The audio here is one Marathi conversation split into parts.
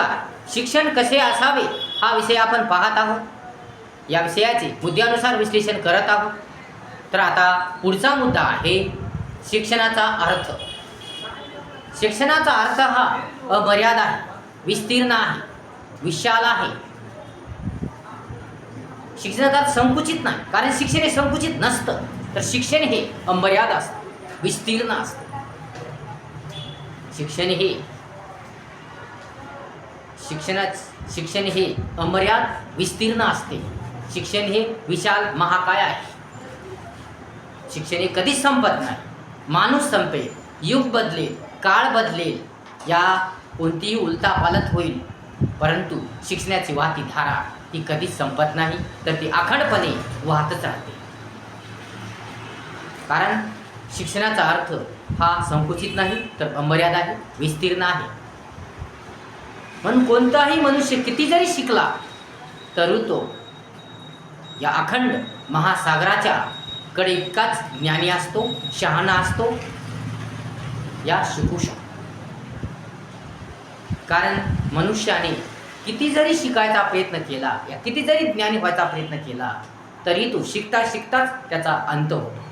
नमस्कार. शिक्षण कसे असावे हा विषय आपण पाहत आहोत. या विषयाचे मुद्द्यानुसार विश्लेषण करत आहोत. तर आता पुढचा मुद्दा आहे शिक्षणाचा अर्थ. शिक्षणाचा अर्थ हा अमर्याद आहे विस्तीर्ण आहे विशाल आहे. शिक्षणाचा संकुचित नाही कारण शिक्षण हे संकुचित नसतं. तर शिक्षण हे अमर्याद असतं विस्तीर्ण असतं. शिक्षण हे शिक्षणात शिक्षण हे अमर्याद विस्तीर्ण असते. शिक्षण हे विशाल महाकाय आहे. शिक्षण हे कधीच संपत नाही. माणूस संपेल युग बदलेल काळ बदलेल या कोणतीही उलता पालत होईल. परंतु शिक्षणाची वाहती धारा ही कधीच संपत नाही तर ती अखंडपणे वाहतच राहते. कारण शिक्षणाचा अर्थ हा संकुचित नाही तर अमर्याद आहे विस्तीर्ण आहे. म्हणून कोणताही मनुष्य किती जरी शिकला तरी तो या अखंड महासागराच्या कडे इतकाच ज्ञानी असतो शहाणा असतो या शिकू शकतो. कारण मनुष्याने किती जरी शिकायचा प्रयत्न केला या किती जरी ज्ञानी व्हायचा प्रयत्न केला तरी तो शिकता शिकताच त्याचा अंत होतो.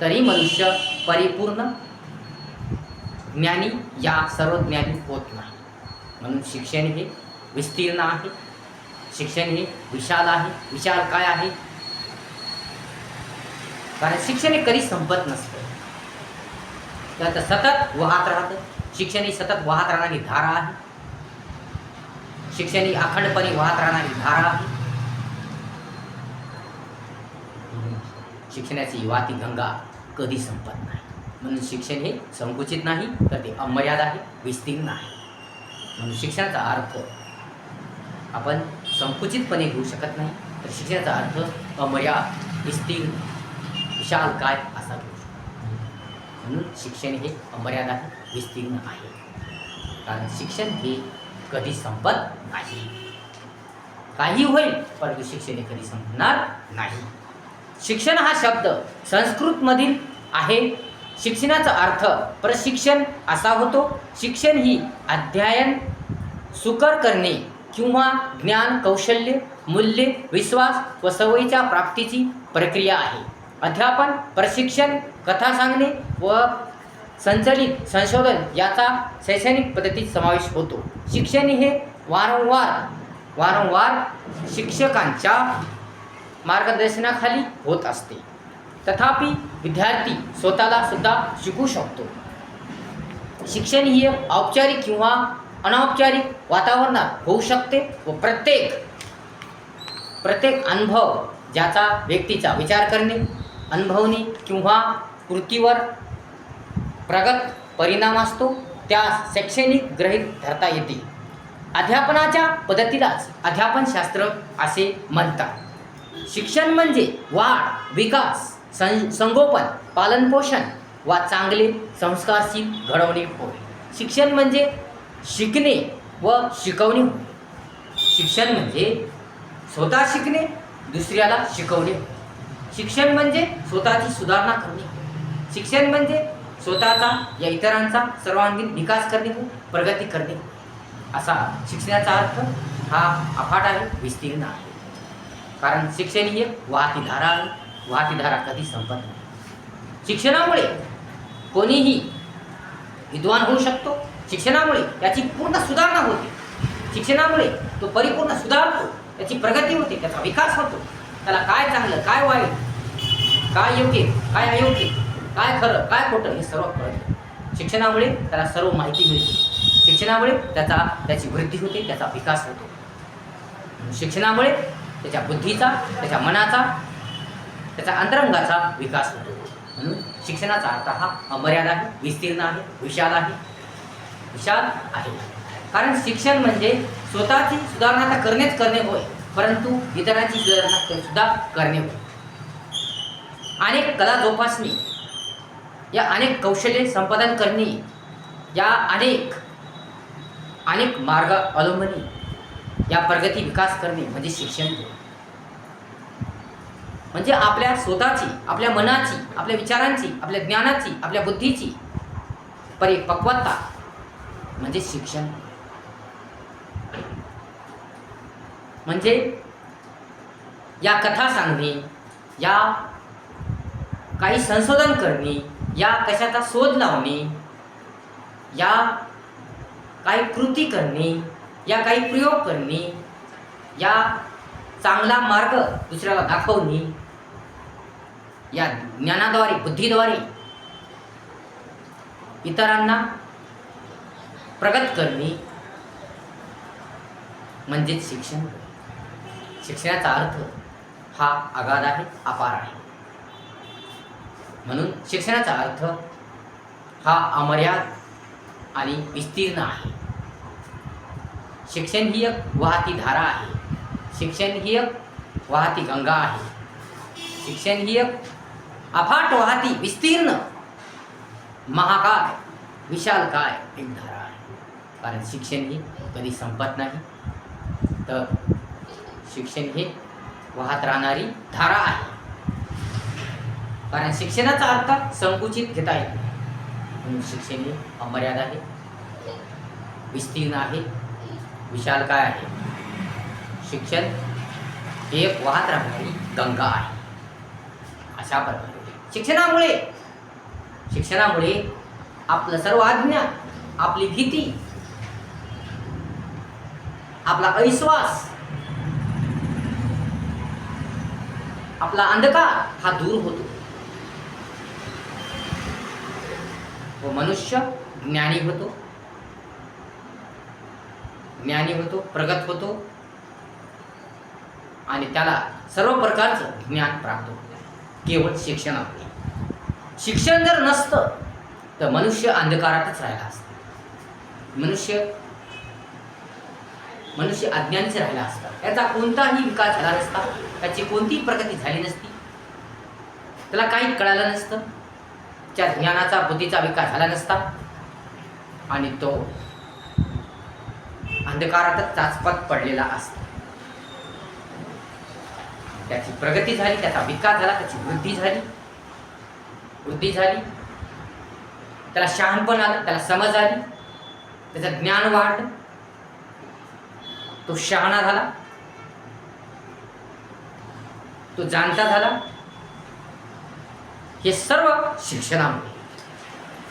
तरी मनुष्य परिपूर्ण ज्ञानी या सर्व ज्ञानी होत नाही. म्हणून शिक्षण हे विस्तीर्ण आहे. शिक्षण हे विशाल आहे. विशाल काय आहे? कारण शिक्षण हे कधी संपत नसतं. तर सतत वाहत राहतं. शिक्षण ही सतत वाहत राहणारी धारा आहे. शिक्षण ही अखंडपणे वाहत राहणारी धारा आहे. शिक्षणाची वाती गंगा कधी संपत नाही. म्हणून शिक्षण हे संकुचित नाही तर ते अमर्याद आहे विस्तीर्ण आहे. म्हणून शिक्षणाचा अर्थ आपण संकुचितपणे घेऊ शकत नाही. तर शिक्षणाचा अर्थ अमर्याद विस्तीर्ण विशाल काय असा घेऊ शकतो. म्हणून शिक्षण हे अमर्याद आहे विस्तीर्ण आहे. कारण शिक्षण हे कधी संपत नाही. काही होईल परंतु शिक्षण हे कधी संपणार नाही. शिक्षण हा शब्द संस्कृतमधील आहे. शिक्षणाचा अर्थ प्रशिक्षण असा होतो. शिक्षण ही अध्ययन सुकर करणे किंवा ज्ञान कौशल्य मूल्य विश्वास व सवयीच्या प्राप्तीची प्रक्रिया आहे. अध्यापन प्रशिक्षण कथा सांगणे व संचलित संशोधन याचा शैक्षणिक पद्धतीत समावेश होतो. शिक्षण हे वारंवार वारंवार शिक्षकांच्या मार्गदर्शनाखाली होत असते. तथापि विद्यार्थी स्वतःला सुद्धा शिकू शकतो. शिक्षण ही एक औपचारिक किंवा अनौपचारिक वातावरणात होऊ शकते व प्रत्येक प्रत्येक अनुभव ज्याचा व्यक्तीचा विचार करणे अनुभवणे किंवा कृतीवर प्रगत परिणाम असतो त्यास शैक्षणिक ग्रहित धरता येते. अध्यापनाच्या पद्धतीलाच अध्यापनशास्त्र असे म्हणतात. शिक्षण म्हणजे वाढ विकास सं संगोपन पालनपोषण वा चांगले संस्कारशील घडवणे होय. शिक्षण म्हणजे शिकणे व शिकवणे होय. शिक्षण म्हणजे स्वतः शिकणे दुसऱ्याला शिकवणे शिक्षण म्हणजे स्वतःची सुधारणा करणे शिक्षण म्हणजे स्वतःचा या इतरांचा सर्वांगीण विकास करणे प्रगती करणे असा शिक्षणाचा अर्थ हा अफाट आहे विस्तीर्ण आहे. कारण शिक्षण ही एक वाहती धारा आहे. वाहतीधारा कधी संपत नाही. शिक्षणामुळे कोणीही विद्वान होऊ शकतो. शिक्षणामुळे त्याची पूर्ण सुधारणा होते. शिक्षणामुळे तो परिपूर्ण सुधारतो त्याची प्रगती होते त्याचा विकास होतो. त्याला काय चांगलं काय वाईट काय योग्य काय अयोग्य काय खरं काय खोटं हे सर्व कळतं शिक्षणामुळे त्याला सर्व माहिती मिळते. शिक्षणामुळे त्याचा त्याची वृद्धी होते त्याचा विकास होतो. शिक्षणामुळे त्याच्या बुद्धीचा त्याच्या मनाचा त्याचा अंतरंगाचा विकास होतो. म्हणून शिक्षणाचा अर्थ हा अमर्याद आहे विस्तीर्ण आहे विशाल आहे. विशाल आहे. कारण शिक्षण म्हणजे स्वतःची सुधारणा तर करणेच करणे होय परंतु इतरांची सुधारणा सुद्धा करणे होय. अनेक कला जोपासणे या अनेक कौशल्य संपादन करणे या अनेक अनेक मार्ग अवलंबणे या प्रगती विकास करणे म्हणजे शिक्षण होय. म्हणजे आपल्या स्वतःची आपल्या मनाची आपल्या विचारांची आपल्या ज्ञानाची आपल्या बुद्धीची परिपक्वता म्हणजे शिक्षण. म्हणजे या कथा सांगणे या काही संशोधन करणे या कशाचा शोध लावणे या काही कृती करणे या काही प्रयोग करणे या चांगला मार्ग दुसऱ्याला दाखवणे या ज्ञानाद्वारे बुद्धीद्वारे इतरांना प्रगत करणे म्हणजेच शिक्षण. शिक्षणाचा अर्थ हा अगाध आहे अपार आहे. म्हणून शिक्षणाचा अर्थ हा अमर्याद आणि विस्तीर्ण आहे. शिक्षण ही एक वाहती धारा आहे. शिक्षण ही एक वाहती गंगा आहे. शिक्षण ही एक अफाट वाहती विस्तीर्ण. महाकाय विशाल काय एक धारा आहे. कारण शिक्षण ही कधी संपत नाही. तर शिक्षण हे वाहत राहणारी धारा आहे. कारण शिक्षणाचा अर्थ संकुचित घेता येत नाही. म्हणून शिक्षण हे अमर्याद आहे. विस्तीर्ण आहे. विशाल काय आहे? शिक्षण हे एक वाहत राहणारी गंगा आहे. अशा प्रकारे शिक्षणामुळे. शिक्षणामुळे आपलं सर्व अज्ञान आपली भीती आपला अविश्वास आपला अंधकार हा दूर होतो. व मनुष्य ज्ञानी होतो. ज्ञानी होतो प्रगत होतो. आणि त्याला सर्व प्रकारचं ज्ञान प्राप्त होतं. केवळ शिक्षणामुळे शिक्षण जर नसतं तर मनुष्य अंधकारातच राहिला असतं. मनुष्य मनुष्य अज्ञानीच राहिला असता. याचा कोणताही विकास झाला नसता. त्याची कोणतीही प्रगती झाली नसती. त्याला काही कळालं नसतं. त्या ज्ञानाचा बुद्धीचा विकास झाला नसता. आणि तो अंधकारातच चाचपत पडलेला असतो. त्याची प्रगती झाली त्याचा विकास झाला त्याची वृद्धी झाली. वृद्धी झाली. त्याला शहाणपण आलं त्याला समज आली. त्याचं ज्ञान वाढलं. तो शहाणा झाला. तो जाणता झाला. हे सर्व शिक्षणामुळे.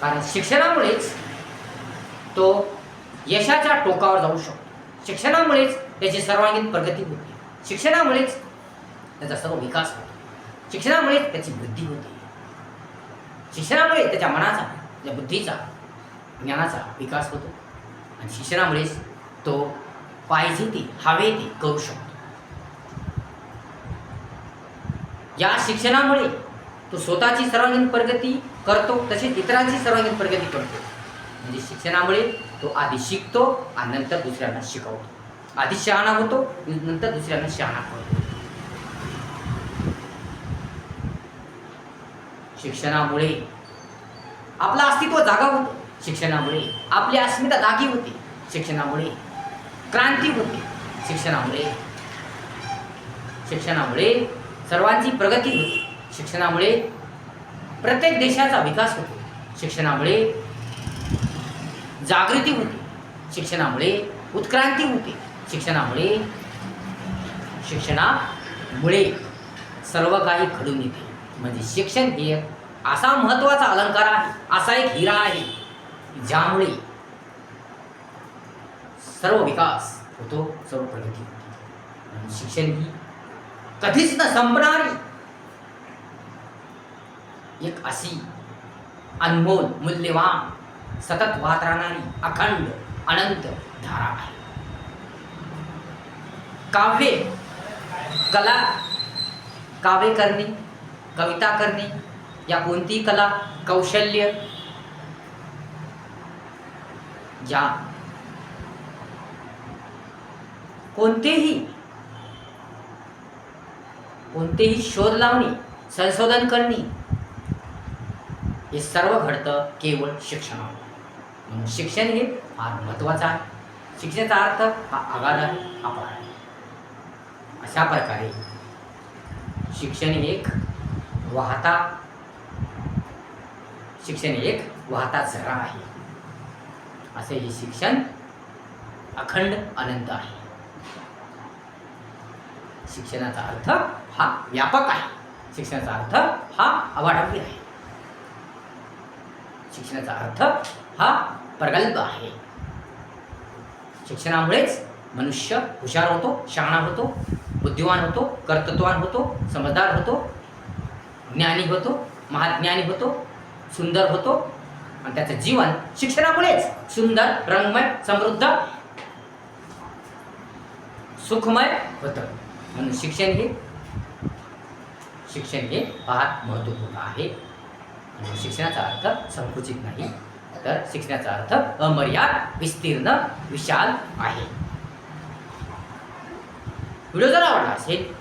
कारण शिक्षणामुळेच तो यशाच्या टोकावर जाऊ शकतो. शिक्षणामुळेच त्याची सर्वांगीण प्रगती होते. शिक्षणामुळेच त्याचा सर्व विकास होतो. शिक्षणामुळेच त्याची वृद्धी होते. शिक्षणामुळे त्याच्या मनाचा त्याच्या बुद्धीचा ज्ञानाचा विकास होतो. आणि शिक्षणामुळेच तो पाहिजे ते हवे ते करू शकतो. या शिक्षणामुळे तो स्वतःची सर्वांगीण प्रगती करतो तसेच इतरांची सर्वांगीण प्रगती करतो. म्हणजे शिक्षणामुळे तो आधी शिकतो आणि नंतर दुसऱ्यांना शिकवतो. आधी शहाणा होतो नंतर दुसऱ्यांना शहाणा करतो. शिक्षणामुळे. आपलं अस्तित्व जागा होतं शिक्षणामुळे. आपली अस्मिता जागी होते शिक्षणामुळे. क्रांती होते शिक्षणामुळे. शिक्षणामुळे सर्वांची प्रगती होते शिक्षणामुळे. प्रत्येक देशाचा विकास होतो शिक्षणामुळे. जागृती होते शिक्षणामुळे. उत्क्रांती होते शिक्षणामुळे. शिक्षणामुळे सर्व काही घडून येते. म्हणजे शिक्षण हे असा महत्त्वाचा अलंकार आहे असा एक हिरा आहे ज्यामुळे सर्व विकास होतो सर्व प्रगती होती. शिक्षण ही कधीच न संपणारी एक अशी अनमोल मूल्यवान सतत वाहत राहणारी अखंड अनंत धारा आहे. काव्य कला काव्य करणे कविता करणे या कोणतीही कला? कौशल्य? या. कोणतेही कोणतेही शोध लावणे संशोधन करणे हे सर्व घडतं केवळ शिक्षणावर. म्हणून शिक्षण हे फार महत्त्वाचं आहे. शिक्षणाचा अर्थ हा आगाध आहे अपार आहे. अशा प्रकारे शिक्षण एक वाहता शिक्षण एक वाहता झरा आहे. असे हे शिक्षण अखंड अनंत आहे. शिक्षणाचा अर्थ हा व्यापक आहे. शिक्षणाचा अर्थ हा अवाढव्य आहे. शिक्षणाचा अर्थ हा प्रगल्भ आहे. शिक्षणामुळेच मनुष्य हुशार होतो शहाणा होतो बुद्धिवान होतो कर्तृत्वान होतो समजदार होतो ज्ञानी होतो महाज्ञानी होतो सुंदर होतो. आणि त्याचं जीवन शिक्षणामुळेच सुंदर रंगमय समृद्ध सुखमय होतं. म्हणून शिक्षण हे शिक्षण हे फार महत्त्वपूर्ण आहे. शिक्षणाचा अर्थ संकुचित नाही. तर शिक्षणाचा अर्थ अमर्याद विस्तीर्ण विशाल आहे. व्हिडिओ जर आवडला असेल